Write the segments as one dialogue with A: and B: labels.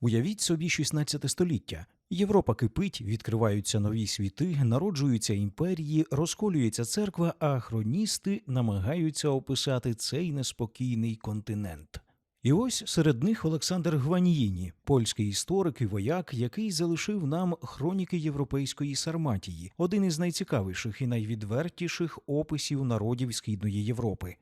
A: Уявіть собі 16 століття. Європа кипить, відкриваються нові світи, народжуються імперії, розколюється церква, а хроністи намагаються описати цей неспокійний континент. І ось серед них Олександр Гваньїні, польський історик і вояк, який залишив нам хроніки європейської Сарматії, один із найцікавіших і найвідвертіших описів народів Східної Європи.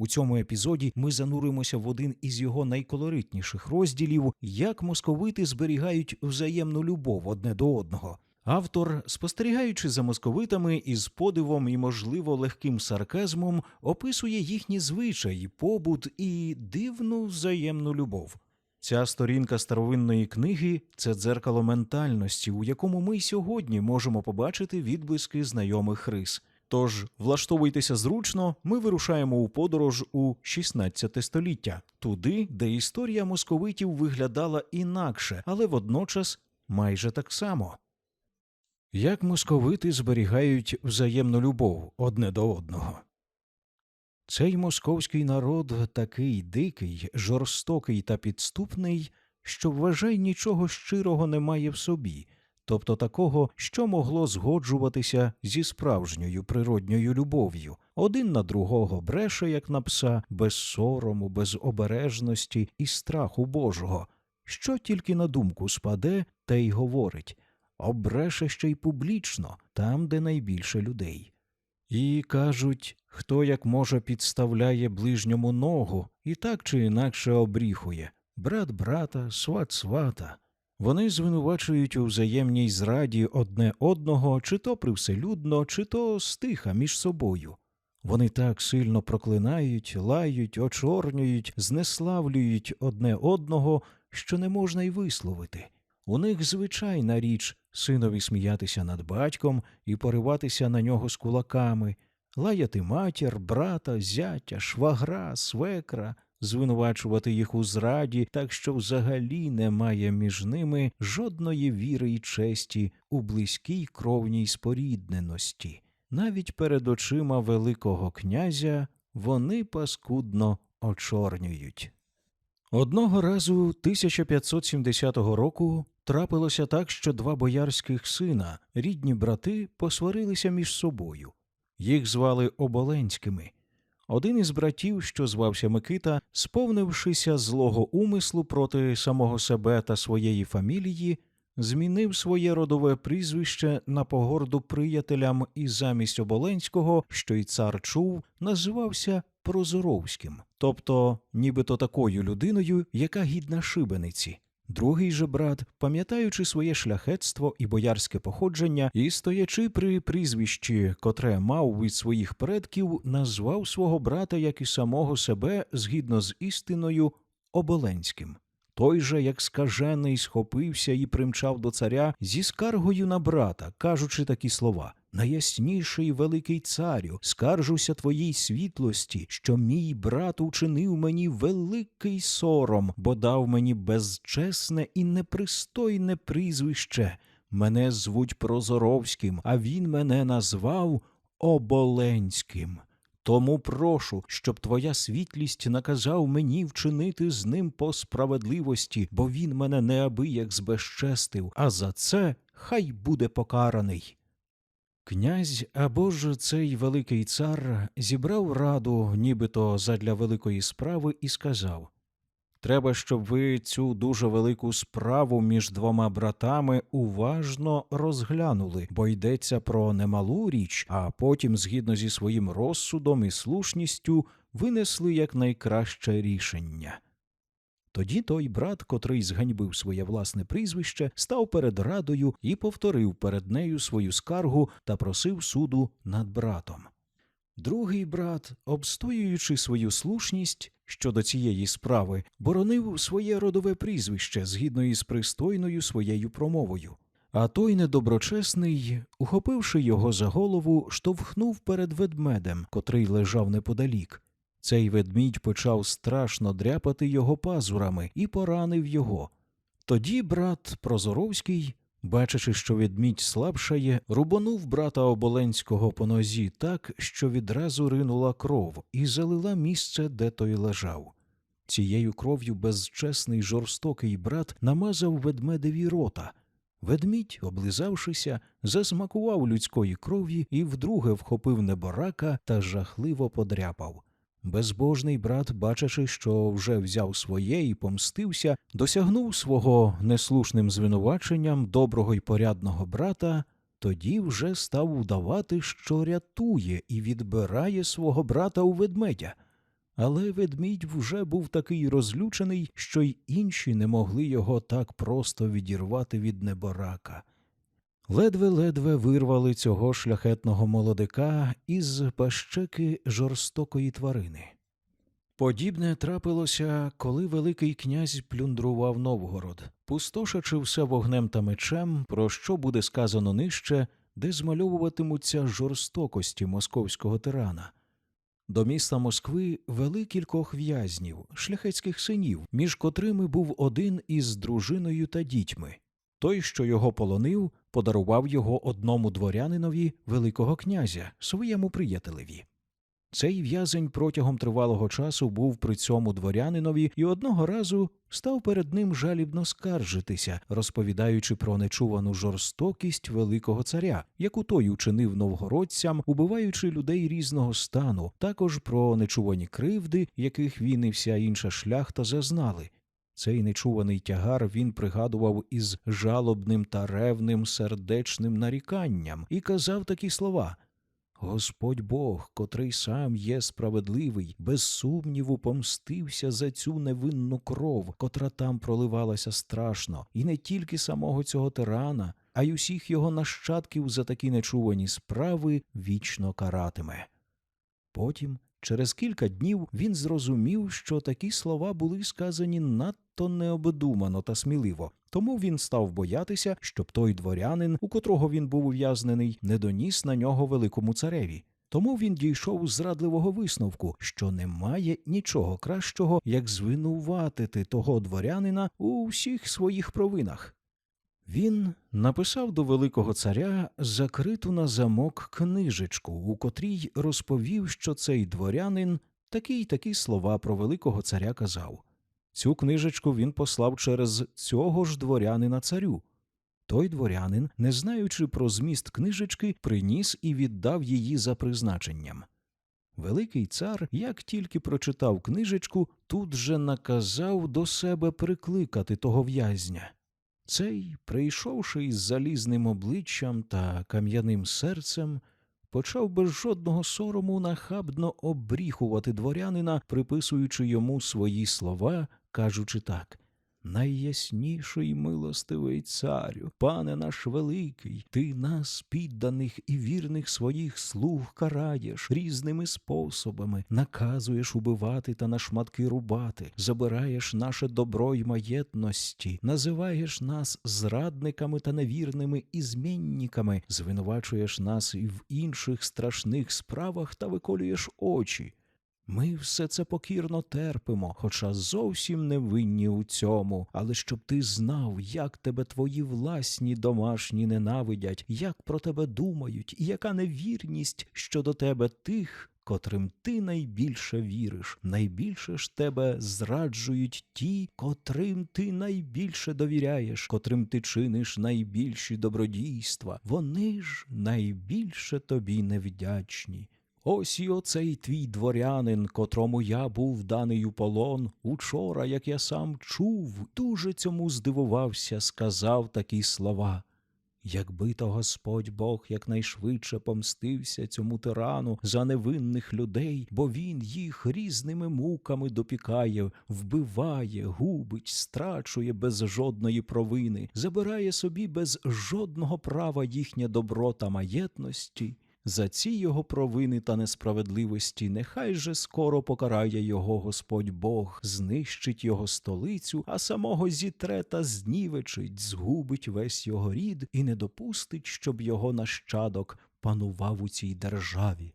A: У цьому епізоді ми зануримося в один із його найколоритніших розділів, як московити зберігають взаємну любов одне до одного. Автор, спостерігаючи за московитами із подивом і, можливо, легким сарказмом, описує їхні звичаї, побут і дивну взаємну любов. Ця сторінка старовинної книги це дзеркало ментальності, у якому ми й сьогодні можемо побачити відблиски знайомих рис. Тож влаштовуйтеся зручно, ми вирушаємо у подорож у 16 століття, туди, де історія московитів виглядала інакше, але водночас майже так само. Як московити зберігають взаємну любов одне до одного? Цей московський народ такий дикий, жорстокий та підступний, що вважай нічого щирого немає в собі, тобто такого, що могло згоджуватися зі справжньою природньою любов'ю. Один на другого бреше, як на пса, без сорому, без обережності і страху Божого. Що тільки на думку спаде, те й говорить обреше ще й публічно, там, де найбільше людей. І кажуть, хто як може підставляє ближньому ногу і так чи інакше обріхує брат брата, сват свата. Вони звинувачують у взаємній зраді одне одного, чи то привселюдно, чи то стиха між собою. Вони так сильно проклинають, лають, очорнюють, знеславлюють одне одного, що не можна й висловити. У них звичайна річ синові сміятися над батьком і пориватися на нього з кулаками, лаяти матір, брата, зятя, швагра, свекра, звинувачувати їх у зраді, так що взагалі немає між ними жодної віри і честі у близькій кровній спорідненості. Навіть перед очима Великого князя вони паскудно очорнюють. Одного разу 1570 року трапилося так, що два боярських сина, рідні брати, посварилися між собою. Їх звали Оболенськими. Один із братів, що звався Микита, сповнившися злого умислу проти самого себе та своєї фамілії, змінив своє родове прізвище на погорду приятелям і замість Оболенського, що й цар чув, називався Прозоровським, тобто нібито такою людиною, яка гідна шибениці. Другий же брат, пам'ятаючи своє шляхетство і боярське походження, і стоячи при прізвищі, котре мав від своїх предків, назвав свого брата, як і самого себе, згідно з істиною, Оболенським. Той же, як скажений, схопився і примчав до царя зі скаргою на брата, кажучи такі слова Найясніший великий царю, скаржуся твоїй світлості, що мій брат учинив мені великий сором, бо дав мені безчесне і непристойне прізвище. Мене звуть Прозоровським, а він мене назвав Оболенським. Тому прошу, щоб твоя світлість наказав мені вчинити з ним по справедливості, бо він мене неабияк збезчестив, а за це хай буде покараний. Князь або ж цей великий цар зібрав раду, нібито задля великої справи, і сказав Треба, щоб ви цю дуже велику справу між двома братами уважно розглянули, бо йдеться про немалу річ, а потім, згідно зі своїм розсудом і слушністю, винесли якнайкраще рішення. Тоді той брат, котрий зганьбив своє власне прізвище, став перед радою і повторив перед нею свою скаргу та просив суду над братом. Другий брат, обстоюючи свою слушність щодо цієї справи, боронив своє родове прізвище згідно із пристойною своєю промовою. А той недоброчесний, ухопивши його за голову, штовхнув перед ведмедем, котрий лежав неподалік. Цей ведмідь почав страшно дряпати його пазурами і поранив його. Тоді брат Прозоровський, бачачи, що ведмідь слабшає, рубанув брата Оболенського по нозі так, що відразу ринула кров і залила місце, де той лежав. Цією кров'ю безчесний жорстокий брат намазав ведмедеві рота. Ведмідь, облизавшися, засмакував людської крові і вдруге вхопив неборака та жахливо подряпав. Безбожний брат, бачачи, що вже взяв своє і помстився, досягнув свого неслушним звинуваченням доброго й порядного брата, тоді вже став удавати, що рятує і відбирає свого брата у ведмедя. Але ведмідь вже був такий розлючений, що й інші не могли його так просто відірвати від неборака. Ледве-ледве вирвали цього шляхетного молодика із пащеки жорстокої тварини. Подібне трапилося, коли Великий князь плюндрував Новгород, пустошачи все вогнем та мечем, про що буде сказано нижче, де змальовуватимуться жорстокості московського тирана. До міста Москви вели кількох в'язнів, шляхетських синів, між котрими був один із дружиною та дітьми. Той, що його полонив, подарував його одному дворянинові Великого князя, своєму приятелеві. Цей в'язень протягом тривалого часу був при цьому дворянинові і одного разу став перед ним жалібно скаржитися, розповідаючи про нечувану жорстокість великого царя, яку той учинив новгородцям, убиваючи людей різного стану, також про нечувані кривди, яких він і вся інша шляхта зазнали. Цей нечуваний тягар він пригадував із жалобним та ревним сердечним наріканням і казав такі слова Господь Бог, котрий сам є справедливий, без сумніву помстився за цю невинну кров, котра там проливалася страшно, і не тільки самого цього тирана, а й усіх його нащадків за такі нечувані справи вічно каратиме. Потім, через кілька днів, він зрозумів, що такі слова були сказані надто необдумано та сміливо, тому він став боятися, щоб той дворянин, у котрого він був ув'язнений, не доніс на нього великому цареві. Тому він дійшов зрадливого висновку, що немає нічого кращого, як звинуватити того дворянина у всіх своїх провинах. Він написав до Великого царя закриту на замок книжечку, у котрій розповів, що цей дворянин такі й такі слова про Великого царя казав. Цю книжечку він послав через цього ж дворянина царю. Той дворянин, не знаючи про зміст книжечки, приніс і віддав її за призначенням. Великий цар, як тільки прочитав книжечку, тут же наказав до себе прикликати того в'язня. Цей, прийшовши із залізним обличчям та кам'яним серцем, почав без жодного сорому нахабно обріхувати дворянина, приписуючи йому свої слова, кажучи так Найясніший милостивий царю, пане наш великий, ти нас, підданих і вірних своїх слуг, караєш різними способами, наказуєш убивати та на шматки рубати, забираєш наше добро й маєтності, називаєш нас зрадниками та невірними і змінниками, звинувачуєш нас і в інших страшних справах та виколюєш очі. Ми все це покірно терпимо, хоча зовсім не винні у цьому. Але щоб ти знав, як тебе твої власні домашні ненавидять, як про тебе думають, і яка невірність щодо тебе тих, котрим ти найбільше віриш, найбільше ж тебе зраджують ті, котрим ти найбільше довіряєш, котрим ти чиниш найбільші добродійства. Вони ж найбільше тобі невдячні. Ось і оцей твій дворянин, котрому я був даний у полон, учора, як я сам чув, дуже цьому здивувався, сказав такі слова. Якби то Господь Бог якнайшвидше помстився цьому тирану за невинних людей, бо він їх різними муками допікає, вбиває, губить, страчує без жодної провини, забирає собі без жодного права їхнє добро та маєтності. За ці його провини та несправедливості нехай же скоро покарає його Господь Бог, знищить його столицю, а самого зітре та знівечить, згубить весь його рід і не допустить, щоб його нащадок панував у цій державі.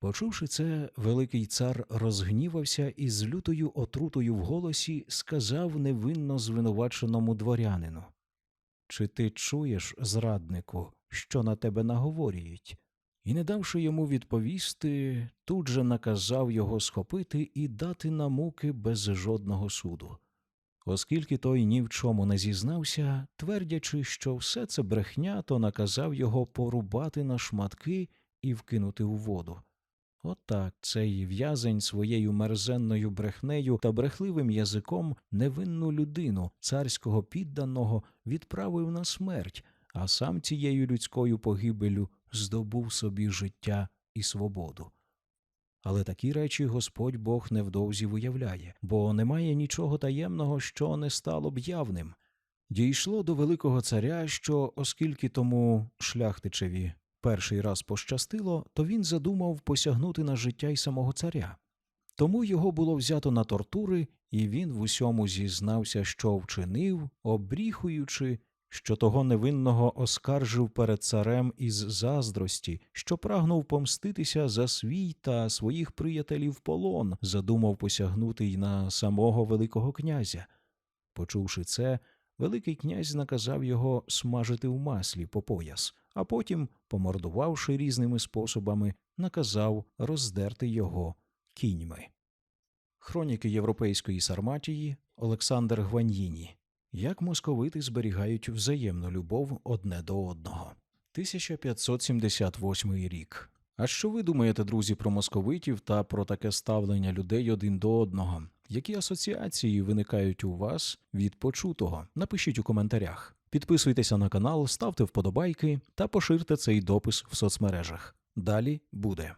A: Почувши це, Великий цар розгнівався і з лютою отрутою в голосі сказав невинно звинуваченому дворянину Чи ти чуєш, зраднику, що на тебе наговорюють? І, не давши йому відповісти, тут же наказав його схопити і дати на муки без жодного суду. Оскільки той ні в чому не зізнався, твердячи, що все це брехня, то наказав його порубати на шматки і вкинути у воду. Отак цей в'язень своєю мерзенною брехнею та брехливим язиком невинну людину, царського підданого, відправив на смерть, а сам цією людською погибелю здобув собі життя і свободу. Але такі речі Господь Бог невдовзі виявляє, бо немає нічого таємного, що не стало б явним. Дійшло до великого царя, що, оскільки тому шляхтичеві перший раз пощастило, то він задумав посягнути на життя й самого царя. Тому його було взято на тортури, і він в усьому зізнався, що вчинив, обріхуючи, що того невинного оскаржив перед царем із заздрості, що прагнув помститися за свій та своїх приятелів полон, задумав посягнути й на самого Великого князя. Почувши це, Великий князь наказав його смажити в маслі по пояс, а потім, помордувавши різними способами, наказав роздерти його кіньми. Хроніки Європейської Сарматії Олександр Гваньїні. Як московити зберігають взаємну любов одне до одного. 1578 рік. А що ви думаєте, друзі, про московитів та про таке ставлення людей один до одного? Які асоціації виникають у вас від почутого? Напишіть у коментарях. Підписуйтеся на канал, ставте вподобайки та поширте цей допис в соцмережах. Далі буде.